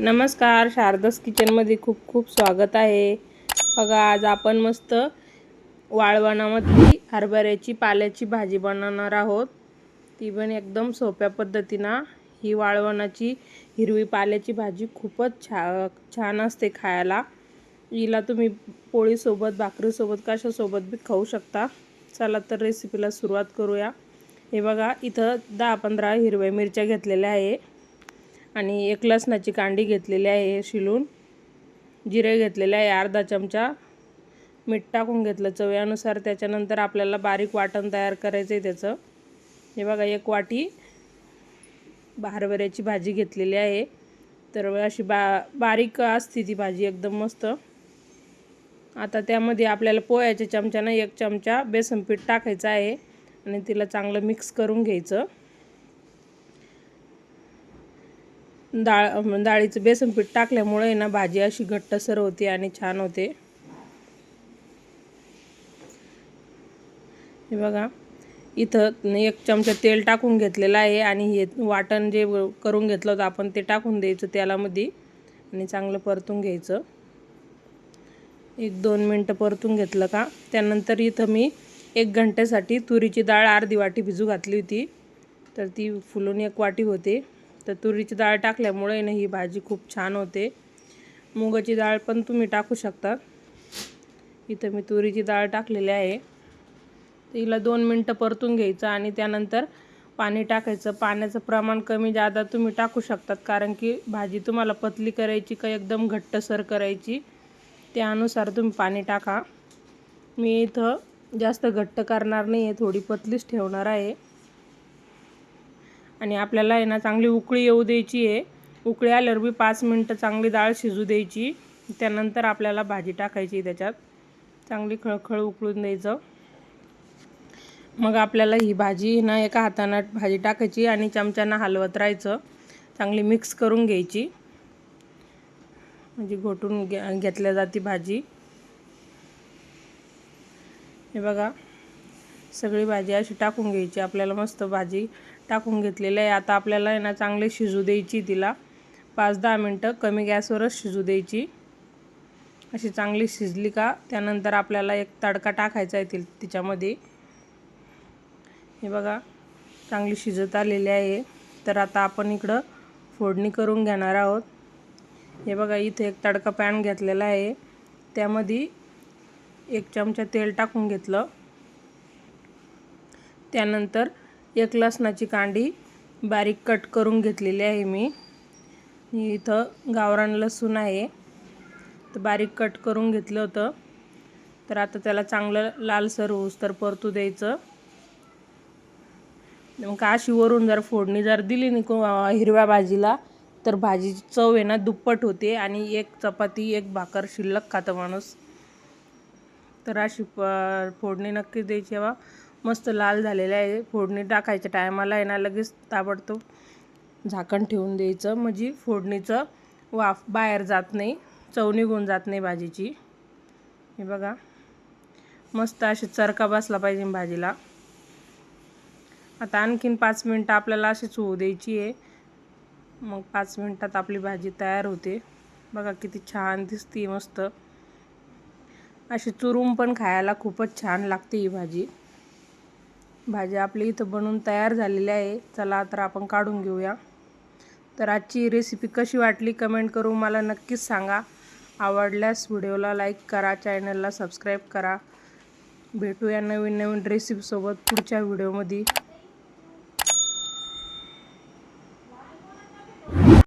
नमस्कार शारदास किचनमध्ये खूप खूप स्वागत आहे. बघा आज आपण मस्त वाळवणामधली हरभऱ्याची पाल्याची भाजी बनवणार आहोत. ती पण एकदम सोप्या पद्धतीनं. ही वाळवणाची हिरवी पाल्याची भाजी खूपच छा छान असते खायला. हिला तुम्ही पोळीसोबत भाकरीसोबत कशासोबत बी खाऊ शकता. चला तर रेसिपीला सुरुवात करूया. हे बघा इथं दहा पंधरा हिरव्या मिरच्या घेतलेल्या आहे. आणि एक लसणाची कांडी घेतलेली आहे शिलून. जिरे घेतलेले आहे अर्धा चमचा. मीठ टाकून घेतलं चवीनुसार. त्याच्यानंतर आपल्याला बारीक वाटण तयार करायचं आहे त्याचं. हे बघा एक वाटी हरभऱ्याची भाजी घेतलेली आहे. तर अशी बा बारीक असते ती भाजी एकदम मस्त. आता त्यामध्ये आपल्याला पोह्याच्या चमच्यानं एक चमचा बेसन पीठ टाकायचं आहे. आणि तिला चांगलं मिक्स करून घ्यायचं. डाळ डाळीचं बेसन पीठ टाकल्यामुळे ना भाजी अशी घट्टसर होते आणि छान होते. हे बघा इथं एक चमचा तेल टाकून घेतलेलं आहे आणि हे वाटण जे करून घेतलं होतं आपण ते टाकून द्यायचं तेलामध्ये आणि चांगलं परतून घ्यायचं. एक दोन मिनटं परतून घेतलं का? त्यानंतर इथं मी एक घंट्यासाठी तुरीची डाळ अर्धी वाटी भिजू घातली होती. तर ती फुलून एक वाटी होते. तर तुरीची डाळ टाकल्यामुळे ना ही भाजी खूप छान होते. मुगाची डाळ पण तुम्ही टाकू शकता. इथं मी तुरीची डाळ टाकलेली आहे. तिला दोन मिनटं परतून घ्यायचं आणि त्यानंतर पाणी टाकायचं. पाण्याचं प्रमाण कमी जादा तुम्ही टाकू शकतात कारण की भाजी तुम्हाला पतली करायची का एकदम घट्टसर करायची त्यानुसार तुम्ही पाणी टाका. मी इथं जास्त घट्ट करणार नाही आहे थोडी पतलीच ठेवणार आहे. आणि आपल्याला आहे ना चांगली उकळी येऊ द्यायची आहे. उकळी आल्यावर बी पाच मिनटं चांगली डाळ शिजू द्यायची. त्यानंतर आपल्याला भाजी टाकायची त्याच्यात. चांगली खळखळ उकळून द्यायचं. मग आपल्याला ही भाजी ना एका हातानं भाजी टाकायची आणि चमच्यानं हलवत राहायचं. चांगली मिक्स करून घ्यायची. म्हणजे घोटून घेतल्या जाते भाजी. हे बघा. सगळी भाजी अशी टाकून घ्यायची. आपल्याला मस्त भाजी टाकून घेतलेलं आहे. आता आपल्याला आहे ना चांगले शिजू द्यायची तिला. पाच दहा मिनटं कमी गॅसवरच शिजू द्यायची. अशी चांगली शिजली का त्यानंतर आपल्याला एक तडका टाकायचा आहे ति तिच्यामध्ये. हे बघा चांगली शिजत आलेली आहे. तर आता आपण इकडं फोडणी करून घेणार आहोत. हे बघा इथे एक तडका पॅन घेतलेला आहे. त्यामध्ये एक चमचा तेल टाकून घेतलं. त्यानंतर एक लसणाची कांडी बारीक कट करून घेतलेली आहे मी. इथं गावरान लसूण आहे. तर बारीक कट करून घेतलं होतं. तर आता त्याला चांगलं लालसर होऊस तर परतू द्यायचं. मग अशी वरून जर फोडणी जर दिली नाही हिरव्या भाजीला तर भाजीची चव आहे ना दुप्पट होते आणि एक चपाती एक भाकर शिल्लक खातं माणूस. तर अशी प फोडणी नक्कीच द्यायची बा मस्त लाल झालेलं आहे. फोडणी टाकायच्या टायमाला आहे ना लगेच ताबडतोब झाकण ठेवून द्यायचं. म्हणजे फोडणीचं वाफ बाहेर जात नाही चव निघून जात नाही भाजीची. हे बघा. मस्त अशी चरका बसला पाहिजे भाजीला. आता आणखीन पाच मिनटं आपल्याला अशीच होऊ द्यायची आहे. मग पाच मिनटात आपली भाजी तयार होते. बघा किती छान दिसते मस्त. अशी चुरून पण खायला खूपच छान लागते ही भाजी. भाजी आपली इथं बनवून तयार झालेली आहे. चला तर आपण काढून घेऊया. तर आजची रेसिपी कशी वाटली कमेंट करून मला नक्कीच सांगा. आवडल्यास व्हिडिओला लाईक करा चॅनलला सबस्क्राईब करा. भेटूया नवीन नवीन रेसिपीसोबत पुढच्या व्हिडिओमध्ये.